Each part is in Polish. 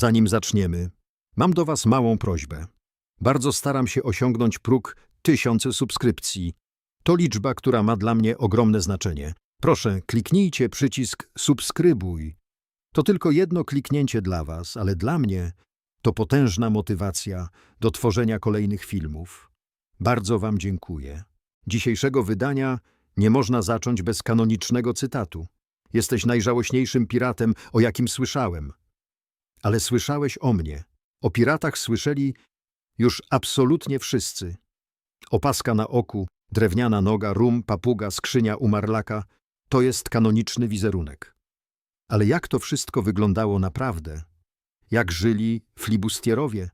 Zanim zaczniemy, mam do Was małą prośbę. Bardzo staram się osiągnąć próg tysiące subskrypcji. To liczba, która ma dla mnie ogromne znaczenie. Proszę, kliknijcie przycisk subskrybuj. To tylko jedno kliknięcie dla Was, ale dla mnie to potężna motywacja do tworzenia kolejnych filmów. Bardzo Wam dziękuję. Dzisiejszego wydania nie można zacząć bez kanonicznego cytatu. Jesteś najżałośniejszym piratem, o jakim słyszałem. Ale słyszałeś o mnie. O piratach słyszeli już absolutnie wszyscy. Opaska na oku, drewniana noga, rum, papuga, skrzynia u marlaka to jest kanoniczny wizerunek. Ale jak to wszystko wyglądało naprawdę? Jak żyli flibustierowie?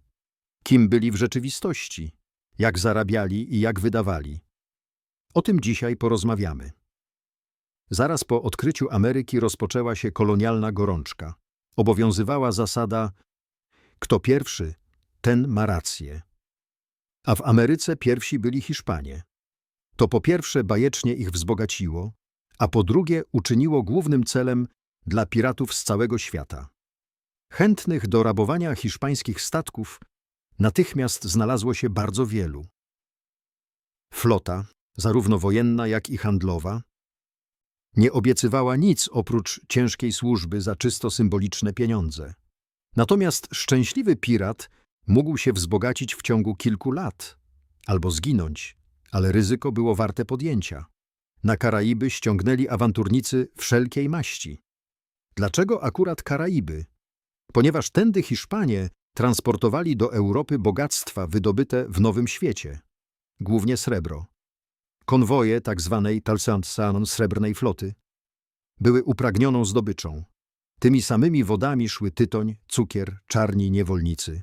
Kim byli w rzeczywistości? Jak zarabiali i jak wydawali? O tym dzisiaj porozmawiamy. Zaraz po odkryciu Ameryki rozpoczęła się kolonialna gorączka. Obowiązywała zasada kto pierwszy, ten ma rację. A w Ameryce pierwsi byli Hiszpanie. To po pierwsze bajecznie ich wzbogaciło, a po drugie uczyniło głównym celem dla piratów z całego świata. Chętnych do rabowania hiszpańskich statków natychmiast znalazło się bardzo wielu. Flota, zarówno wojenna, jak i handlowa, nie obiecywała nic oprócz ciężkiej służby za czysto symboliczne pieniądze. Natomiast szczęśliwy pirat mógł się wzbogacić w ciągu kilku lat albo zginąć, ale ryzyko było warte podjęcia. Na Karaiby ściągnęli awanturnicy wszelkiej maści. Dlaczego akurat Karaiby? Ponieważ tędy Hiszpanie transportowali do Europy bogactwa wydobyte w Nowym Świecie, głównie srebro. Konwoje tzw. Talsansan srebrnej floty były upragnioną zdobyczą. Tymi samymi wodami szły tytoń, cukier, czarni niewolnicy.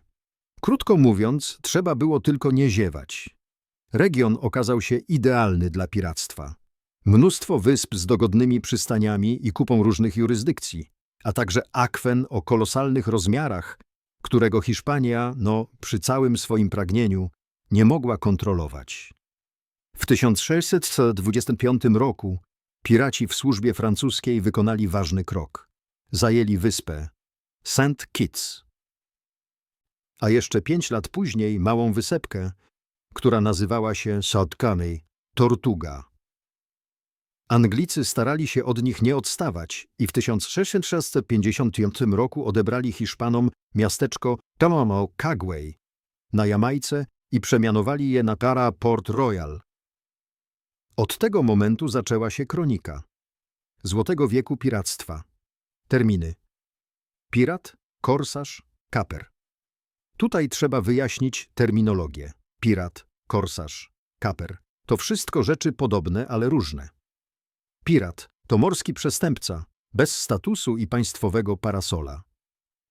Krótko mówiąc, trzeba było tylko nie ziewać. Region okazał się idealny dla piractwa. Mnóstwo wysp z dogodnymi przystaniami i kupą różnych jurysdykcji, a także akwen o kolosalnych rozmiarach, którego Hiszpania, no, przy całym swoim pragnieniu, nie mogła kontrolować. W 1625 roku piraci w służbie francuskiej wykonali ważny krok. Zajęli wyspę St. Kitts. A jeszcze pięć lat później małą wysepkę, która nazywała się South Tortuga. Anglicy starali się od nich nie odstawać i w 1655 roku odebrali Hiszpanom miasteczko Tamamo Kagway na Jamajce i przemianowali je na Tara Port Royal. Od tego momentu zaczęła się kronika Złotego wieku piractwa. Terminy pirat, korsarz, kaper. Tutaj trzeba wyjaśnić terminologię. Pirat, korsarz, kaper. To wszystko rzeczy podobne, ale różne. Pirat to morski przestępca, bez statusu i państwowego parasola.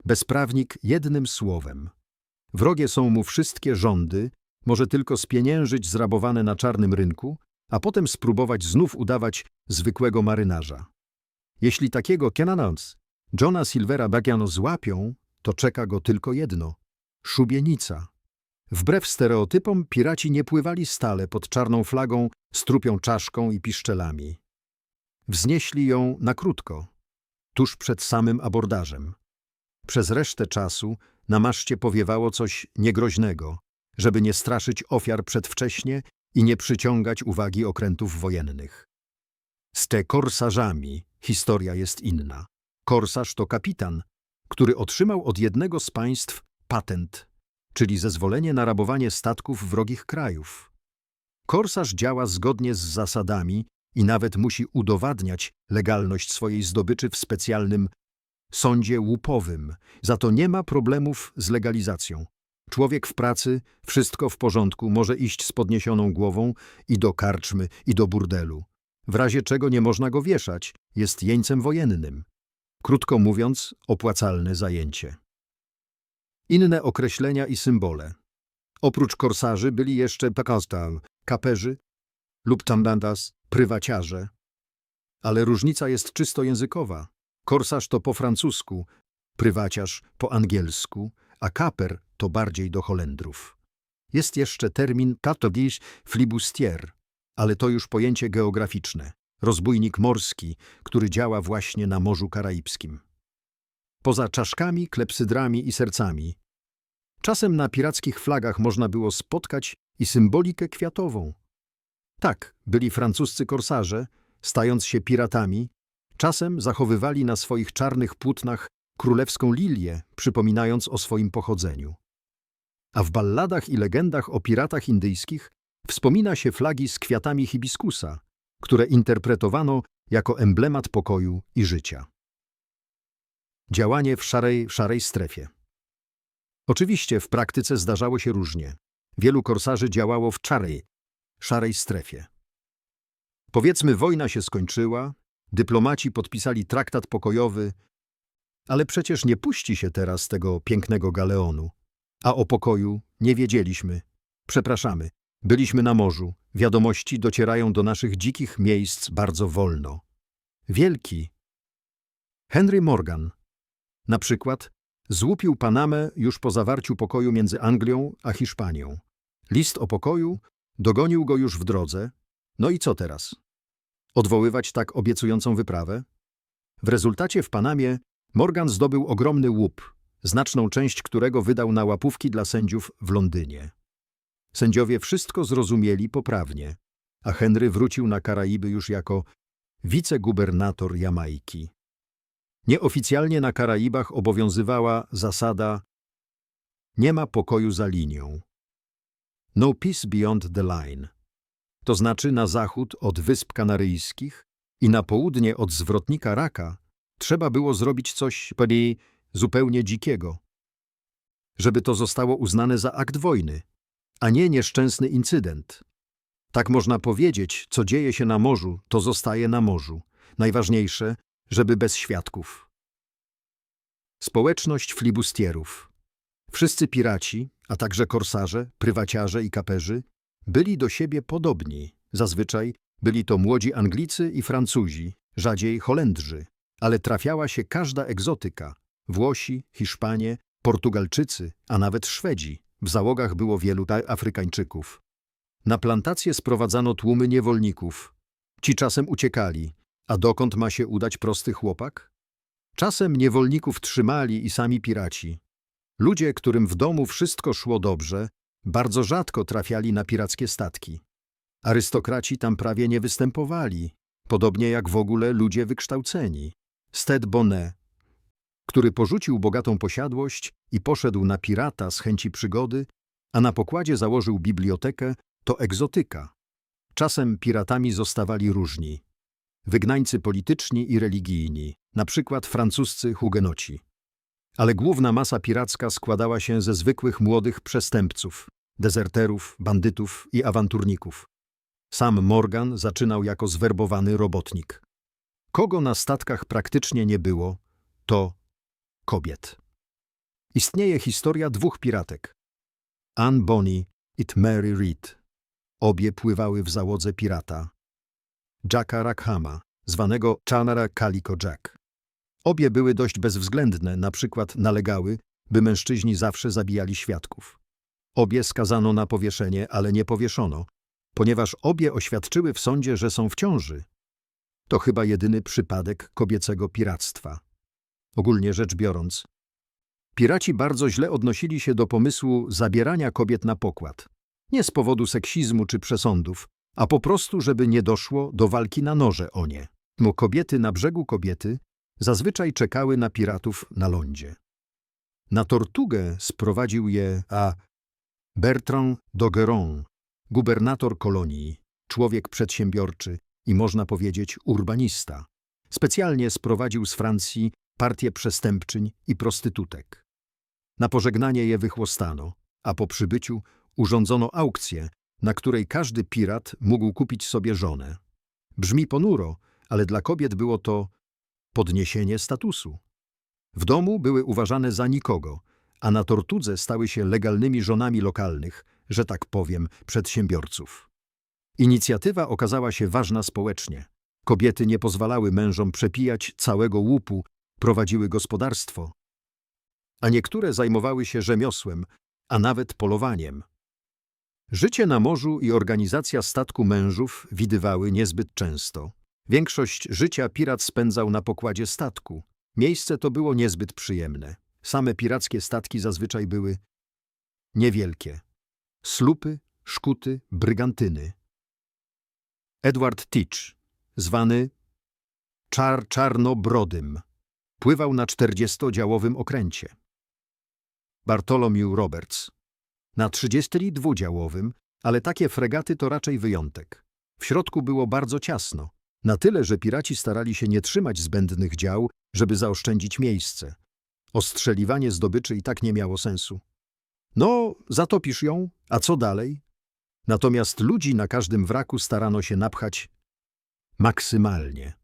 Bezprawnik jednym słowem. Wrogie są mu wszystkie rządy, może tylko spieniężyć zrabowane na czarnym rynku, potem spróbować znów udawać zwykłego marynarza. Jeśli takiego Kenanons, Johna Silvera Bagiano złapią, to czeka go tylko jedno – szubienica. Wbrew stereotypom piraci nie pływali stale pod czarną flagą z trupią czaszką i piszczelami. Wznieśli ją na krótko, tuż przed samym abordażem. Przez resztę czasu na maszcie powiewało coś niegroźnego, żeby nie straszyć ofiar przedwcześnie i nie przyciągać uwagi okrętów wojennych. Z te korsarzami historia jest inna. Korsarz to kapitan, który otrzymał od jednego z państw patent, czyli zezwolenie na rabowanie statków wrogich krajów. Korsarz działa zgodnie z zasadami i nawet musi udowadniać legalność swojej zdobyczy w specjalnym sądzie łupowym. Za to nie ma problemów z legalizacją. Człowiek w pracy, wszystko w porządku, może iść z podniesioną głową i do karczmy, i do burdelu. W razie czego nie można go wieszać, jest jeńcem wojennym. Krótko mówiąc, opłacalne zajęcie. Inne określenia i symbole. Oprócz korsarzy byli jeszcze pakastal, kaperzy lub tambandas, prywaciarze. Ale różnica jest czysto językowa. Korsarz to po francusku, prywaciarz po angielsku, a kaper to bardziej do Holendrów. Jest jeszcze termin katodisz flibustier, ale to już pojęcie geograficzne. Rozbójnik morski, który działa właśnie na Morzu Karaibskim. poza czaszkami, klepsydrami i sercami. Czasem na pirackich flagach można było spotkać i symbolikę kwiatową. Tak, byli francuscy korsarze, stając się piratami, czasem zachowywali na swoich czarnych płótnach królewską lilię, przypominając o swoim pochodzeniu. A w balladach i legendach o piratach indyjskich wspomina się flagi z kwiatami hibiskusa, które interpretowano jako emblemat pokoju i życia. Działanie w szarej, szarej strefie. Oczywiście w praktyce zdarzało się różnie. Wielu korsarzy działało w czarej, szarej strefie. Powiedzmy, wojna się skończyła, dyplomaci podpisali traktat pokojowy, ale przecież nie puści się teraz tego pięknego galeonu. A o pokoju nie wiedzieliśmy. Przepraszamy, byliśmy na morzu. Wiadomości docierają do naszych dzikich miejsc bardzo wolno. Wielki. Henry Morgan, na przykład, złupił Panamę już po zawarciu pokoju między Anglią a Hiszpanią. List o pokoju dogonił go już w drodze. No i co teraz? Odwoływać tak obiecującą wyprawę? W rezultacie w Panamie Morgan zdobył ogromny łup, znaczną część którego wydał na łapówki dla sędziów w Londynie. Sędziowie wszystko zrozumieli poprawnie, a Henry wrócił na Karaiby już jako wicegubernator Jamajki. Nieoficjalnie na Karaibach obowiązywała zasada nie ma pokoju za linią. No peace beyond the line. To znaczy na zachód od Wysp Kanaryjskich i na południe od zwrotnika Raka trzeba było zrobić coś bardziej zupełnie dzikiego. Żeby to zostało uznane za akt wojny, a nie nieszczęsny incydent. Tak można powiedzieć, co dzieje się na morzu, to zostaje na morzu. Najważniejsze, żeby bez świadków. Społeczność flibustierów. Wszyscy piraci, a także korsarze, prywaciarze i kaperzy byli do siebie podobni. Zazwyczaj byli to młodzi Anglicy i Francuzi, rzadziej Holendrzy, ale trafiała się każda egzotyka. Włosi, Hiszpanie, Portugalczycy, a nawet Szwedzi. W załogach było wielu Afrykańczyków. Na plantacje sprowadzano tłumy niewolników. Ci czasem uciekali, a dokąd ma się udać prosty chłopak? Czasem niewolników trzymali i sami piraci. Ludzie, którym w domu wszystko szło dobrze, bardzo rzadko trafiali na pirackie statki. Arystokraci tam prawie nie występowali, podobnie jak w ogóle ludzie wykształceni. Sted Bonnet, który porzucił bogatą posiadłość i poszedł na pirata z chęci przygody, a na pokładzie założył bibliotekę, to egzotyka. Czasem piratami zostawali różni wygnańcy polityczni i religijni, na przykład francuscy hugenoci. Ale główna masa piracka składała się ze zwykłych młodych przestępców, dezerterów, bandytów i awanturników. Sam Morgan zaczynał jako zwerbowany robotnik. Kogo na statkach praktycznie nie było, to kobiet. Istnieje historia dwóch piratek. Anne Bonny i Mary Reed. Obie pływały w załodze pirata, Jacka Rackhama, zwanego Chanara Calico Jack. Obie były dość bezwzględne, na przykład nalegały, by mężczyźni zawsze zabijali świadków. Obie skazano na powieszenie, ale nie powieszono, ponieważ obie oświadczyły w sądzie, że są w ciąży. To chyba jedyny przypadek kobiecego piractwa. Ogólnie rzecz biorąc, piraci bardzo źle odnosili się do pomysłu zabierania kobiet na pokład. Nie z powodu seksizmu czy przesądów, a po prostu, żeby nie doszło do walki na noże o nie. Bo kobiety na brzegu kobiety zazwyczaj czekały na piratów na lądzie. Na Tortugę sprowadził je a Bertrand d'Ogeron, gubernator kolonii, człowiek przedsiębiorczy i można powiedzieć urbanista. Specjalnie sprowadził z Francji partię przestępczyń i prostytutek. Na pożegnanie je wychłostano, a po przybyciu urządzono aukcję, na której każdy pirat mógł kupić sobie żonę. Brzmi ponuro, ale dla kobiet było to podniesienie statusu. W domu były uważane za nikogo, a na Tortudze stały się legalnymi żonami lokalnych, że tak powiem, przedsiębiorców. Inicjatywa okazała się ważna społecznie. Kobiety nie pozwalały mężom przepijać całego łupu, prowadziły gospodarstwo, a niektóre zajmowały się rzemiosłem, a nawet polowaniem. Życie na morzu i organizacja statku mężów widywały niezbyt często. Większość życia pirat spędzał na pokładzie statku. Miejsce to było niezbyt przyjemne. Same pirackie statki zazwyczaj były niewielkie. Slupy, szkuty, brygantyny. Edward Teach, zwany Czar Czarnobrodym, pływał na czterdziestodziałowym okręcie. Bartholomew Roberts, na 32-działowym, ale takie fregaty to raczej wyjątek. W środku było bardzo ciasno, na tyle, że piraci starali się nie trzymać zbędnych dział, żeby zaoszczędzić miejsce. Ostrzeliwanie zdobyczy i tak nie miało sensu. No, zatopisz ją, a co dalej? Natomiast ludzi na każdym wraku starano się napchać maksymalnie.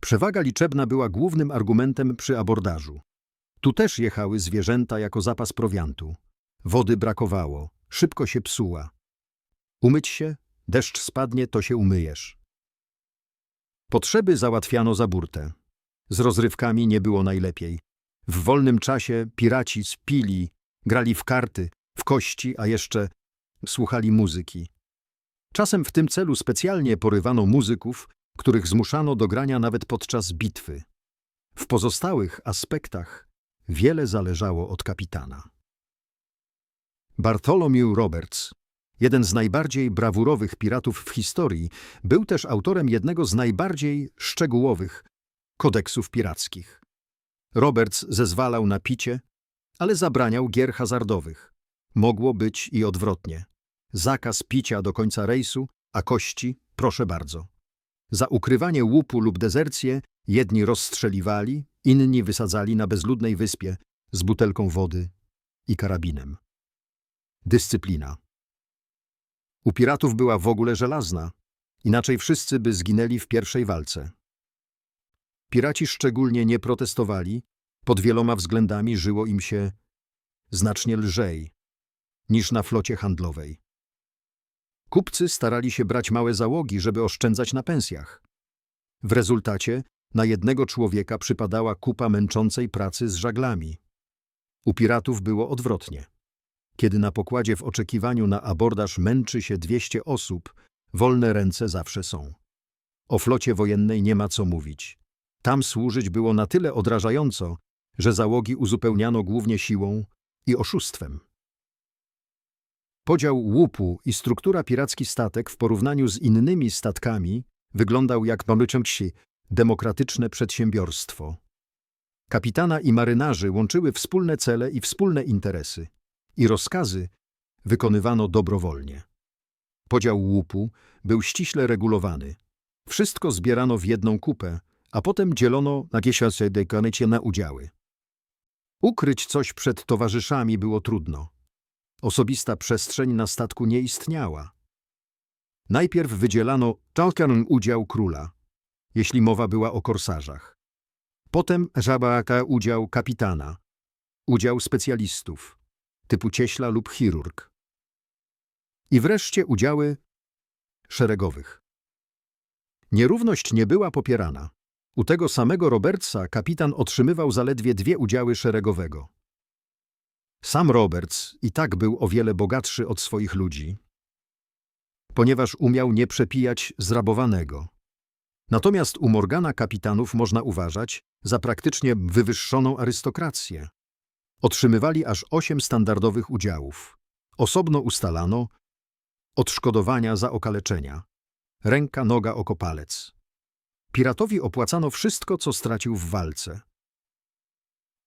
Przewaga liczebna była głównym argumentem przy abordażu. Tu też jechały zwierzęta jako zapas prowiantu. Wody brakowało, szybko się psuła. Umyć się, deszcz spadnie, to się umyjesz. Potrzeby załatwiano za burtę. Z rozrywkami nie było najlepiej. W wolnym czasie piraci spili, grali w karty, w kości, a jeszcze słuchali muzyki. Czasem w tym celu specjalnie porywano muzyków, których zmuszano do grania nawet podczas bitwy. W pozostałych aspektach wiele zależało od kapitana. Bartholomew Roberts, jeden z najbardziej brawurowych piratów w historii, był też autorem jednego z najbardziej szczegółowych kodeksów pirackich. Roberts zezwalał na picie, ale zabraniał gier hazardowych. Mogło być i odwrotnie. Zakaz picia do końca rejsu, a kości, proszę bardzo. Za ukrywanie łupu lub dezercję jedni rozstrzeliwali, inni wysadzali na bezludnej wyspie z butelką wody i karabinem. Dyscyplina. U piratów była w ogóle żelazna, inaczej wszyscy by zginęli w pierwszej walce. Piraci szczególnie nie protestowali, pod wieloma względami żyło im się znacznie lżej niż na flocie handlowej. Kupcy starali się brać małe załogi, żeby oszczędzać na pensjach. W rezultacie na jednego człowieka przypadała kupa męczącej pracy z żaglami. U piratów było odwrotnie. Kiedy na pokładzie w oczekiwaniu na abordaż męczy się 200 osób, wolne ręce zawsze są. O flocie wojennej nie ma co mówić. Tam służyć było na tyle odrażająco, że załogi uzupełniano głównie siłą i oszustwem. Podział łupu i struktura piracki statek w porównaniu z innymi statkami wyglądał jak pomyciąci demokratyczne przedsiębiorstwo. Kapitana i marynarzy łączyły wspólne cele i wspólne interesy, i rozkazy wykonywano dobrowolnie. Podział łupu był ściśle regulowany. Wszystko zbierano w jedną kupę, a potem dzielono na kiesiace dekanycie na udziały. Ukryć coś przed towarzyszami było trudno. Osobista przestrzeń na statku nie istniała. Najpierw wydzielano talkan udział króla, jeśli mowa była o korsarzach. Potem żabaka udział kapitana, udział specjalistów, typu cieśla lub chirurg. I wreszcie udziały szeregowych. Nierówność nie była popierana. U tego samego Robertsa kapitan otrzymywał zaledwie dwie udziały szeregowego. Sam Roberts i tak był o wiele bogatszy od swoich ludzi, ponieważ umiał nie przepijać zrabowanego. Natomiast u Morgana kapitanów można uważać za praktycznie wywyższoną arystokrację. Otrzymywali aż osiem standardowych udziałów. Osobno ustalano odszkodowania za okaleczenia. Ręka, noga, oko, palec. Piratowi opłacano wszystko, co stracił w walce.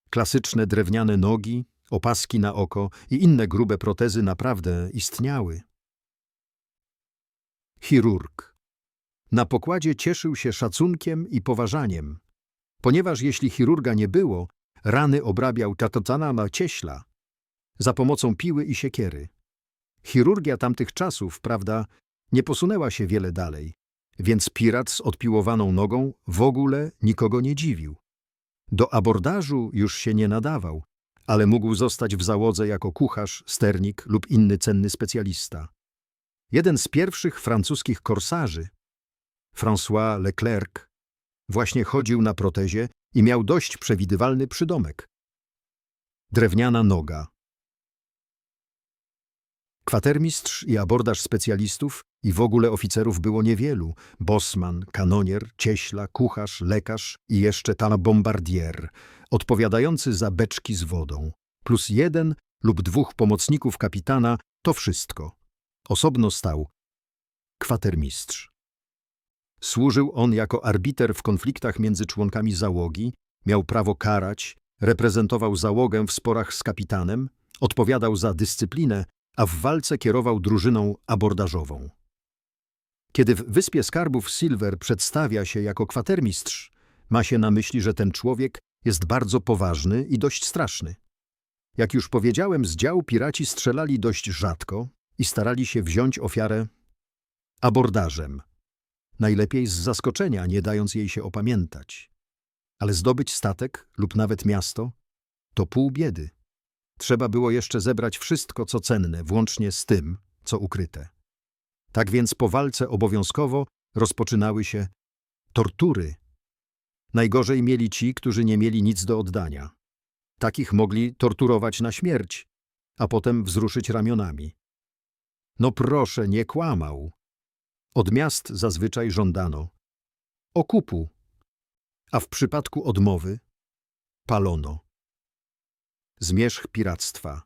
Klasyczne drewniane nogi, opaski na oko i inne grube protezy naprawdę istniały. Chirurg. Na pokładzie cieszył się szacunkiem i poważaniem, ponieważ jeśli chirurga nie było, rany obrabiał tatotana na cieśla za pomocą piły i siekiery. Chirurgia tamtych czasów, prawda, nie posunęła się wiele dalej, więc pirat z odpiłowaną nogą w ogóle nikogo nie dziwił. Do abordażu już się nie nadawał, ale mógł zostać w załodze jako kucharz, sternik lub inny cenny specjalista. Jeden z pierwszych francuskich korsarzy, François Leclerc, właśnie chodził na protezie i miał dość przewidywalny przydomek. Drewniana noga. Kwatermistrz i abordaż specjalistów i w ogóle oficerów było niewielu. Bosman, kanonier, cieśla, kucharz, lekarz i jeszcze tal bombardier, odpowiadający za beczki z wodą. Plus jeden lub dwóch pomocników kapitana, to wszystko. Osobno stał kwatermistrz. Służył on jako arbiter w konfliktach między członkami załogi, miał prawo karać, reprezentował załogę w sporach z kapitanem, odpowiadał za dyscyplinę, a w walce kierował drużyną abordażową. Kiedy w Wyspie Skarbów Silver przedstawia się jako kwatermistrz, ma się na myśli, że ten człowiek jest bardzo poważny i dość straszny. Jak już powiedziałem, z działu piraci strzelali dość rzadko i starali się wziąć ofiarę abordażem. Najlepiej z zaskoczenia, nie dając jej się opamiętać. Ale zdobyć statek lub nawet miasto to pół biedy. Trzeba było jeszcze zebrać wszystko, co cenne, włącznie z tym, co ukryte. Tak więc po walce obowiązkowo rozpoczynały się tortury. Najgorzej mieli ci, którzy nie mieli nic do oddania. Takich mogli torturować na śmierć, a potem wzruszyć ramionami. No proszę, nie kłamał. Od miast zazwyczaj żądano okupu, a w przypadku odmowy palono. Zmierzch piractwa.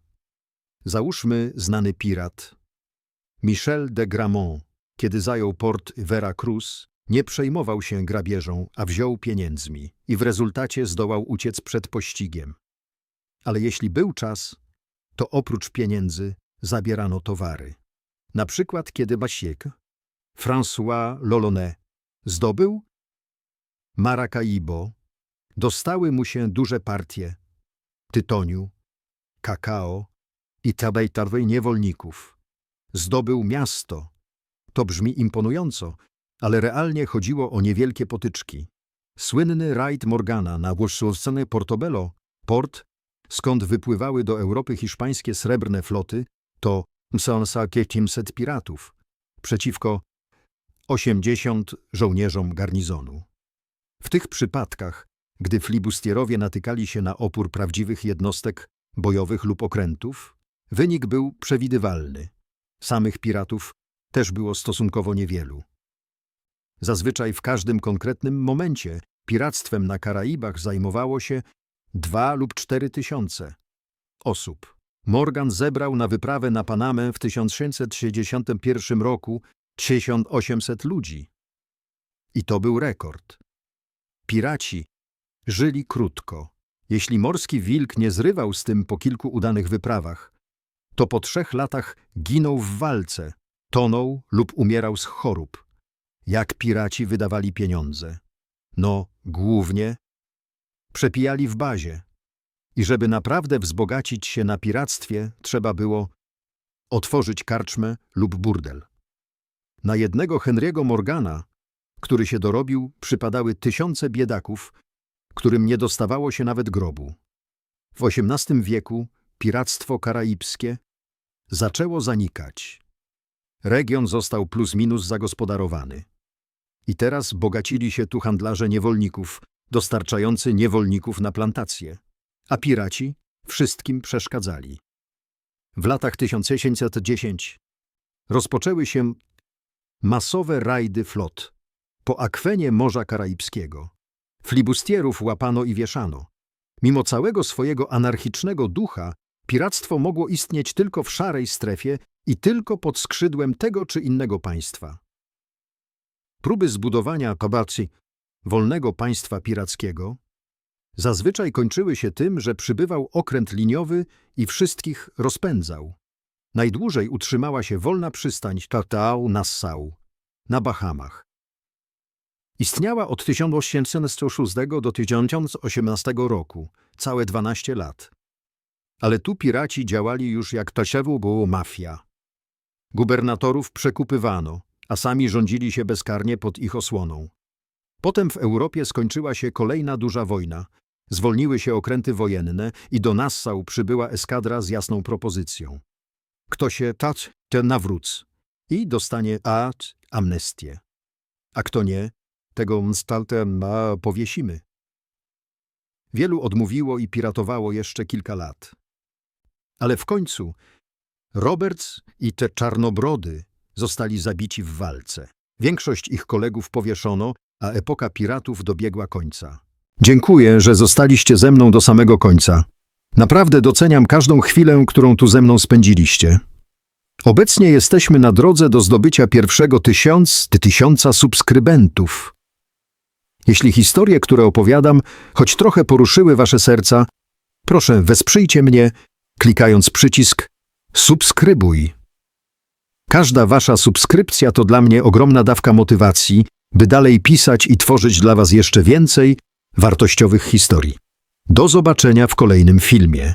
Załóżmy znany pirat. Michel de Gramont, kiedy zajął port Veracruz, nie przejmował się grabieżą, a wziął pieniędzmi i w rezultacie zdołał uciec przed pościgiem. Ale jeśli był czas, to oprócz pieniędzy zabierano towary. Na przykład kiedy Basiek, François Lolonet, zdobył Maracaibo, dostały mu się duże partie tytoniu, kakao i tabejtarwej niewolników. Zdobył miasto. To brzmi imponująco, ale realnie chodziło o niewielkie potyczki. Słynny rajd Morgana na włoszczowsceny Portobello, port, skąd wypływały do Europy hiszpańskie srebrne floty, to Msansa Ketimset piratów, przeciwko 80 żołnierzom garnizonu. W tych przypadkach, gdy flibustierowie natykali się na opór prawdziwych jednostek bojowych lub okrętów, wynik był przewidywalny. Samych piratów też było stosunkowo niewielu. Zazwyczaj w każdym konkretnym momencie piractwem na Karaibach zajmowało się dwa lub cztery tysiące osób. Morgan zebrał na wyprawę na Panamę w 1661 roku 1800 ludzi. I to był rekord. Piraci żyli krótko. Jeśli morski wilk nie zrywał z tym po kilku udanych wyprawach, to po trzech latach ginął w walce, tonął lub umierał z chorób. Jak piraci wydawali pieniądze? No, głównie przepijali w bazie. I żeby naprawdę wzbogacić się na piractwie, trzeba było otworzyć karczmę lub burdel. Na jednego Henry'ego Morgana, który się dorobił, przypadały tysiące biedaków, którym nie dostawało się nawet grobu. W XVIII wieku piractwo karaibskie zaczęło zanikać. Region został plus minus zagospodarowany. I teraz bogacili się tu handlarze niewolników, dostarczający niewolników na plantacje, a piraci wszystkim przeszkadzali. W latach 1610 rozpoczęły się masowe rajdy flot po akwenie Morza Karaibskiego. Flibustierów łapano i wieszano. Mimo całego swojego anarchicznego ducha, piractwo mogło istnieć tylko w szarej strefie i tylko pod skrzydłem tego czy innego państwa. Próby zbudowania kabaci, wolnego państwa pirackiego, zazwyczaj kończyły się tym, że przybywał okręt liniowy i wszystkich rozpędzał. Najdłużej utrzymała się wolna przystań Tatao Nassau na Bahamach. Istniała od 1806 do 1018 roku, całe 12 lat. Ale tu piraci działali już jak Taszewu było mafia. Gubernatorów przekupywano, a sami rządzili się bezkarnie pod ich osłoną. Potem w Europie skończyła się kolejna duża wojna, zwolniły się okręty wojenne i do Nassau przybyła eskadra z jasną propozycją. Kto się tać, ten nawróc i dostanie ad amnestię. A kto nie, tego mstaltę ma powiesimy. Wielu odmówiło i piratowało jeszcze kilka lat. Ale w końcu Roberts i te czarnobrody zostali zabici w walce. Większość ich kolegów powieszono, a epoka piratów dobiegła końca. Dziękuję, że zostaliście ze mną do samego końca. Naprawdę doceniam każdą chwilę, którą tu ze mną spędziliście. Obecnie jesteśmy na drodze do zdobycia pierwszego tysiąc, ty tysiąca subskrybentów. Jeśli historie, które opowiadam, choć trochę poruszyły wasze serca, proszę wesprzyjcie mnie, klikając przycisk subskrybuj. Każda wasza subskrypcja to dla mnie ogromna dawka motywacji, by dalej pisać i tworzyć dla was jeszcze więcej wartościowych historii. Do zobaczenia w kolejnym filmie.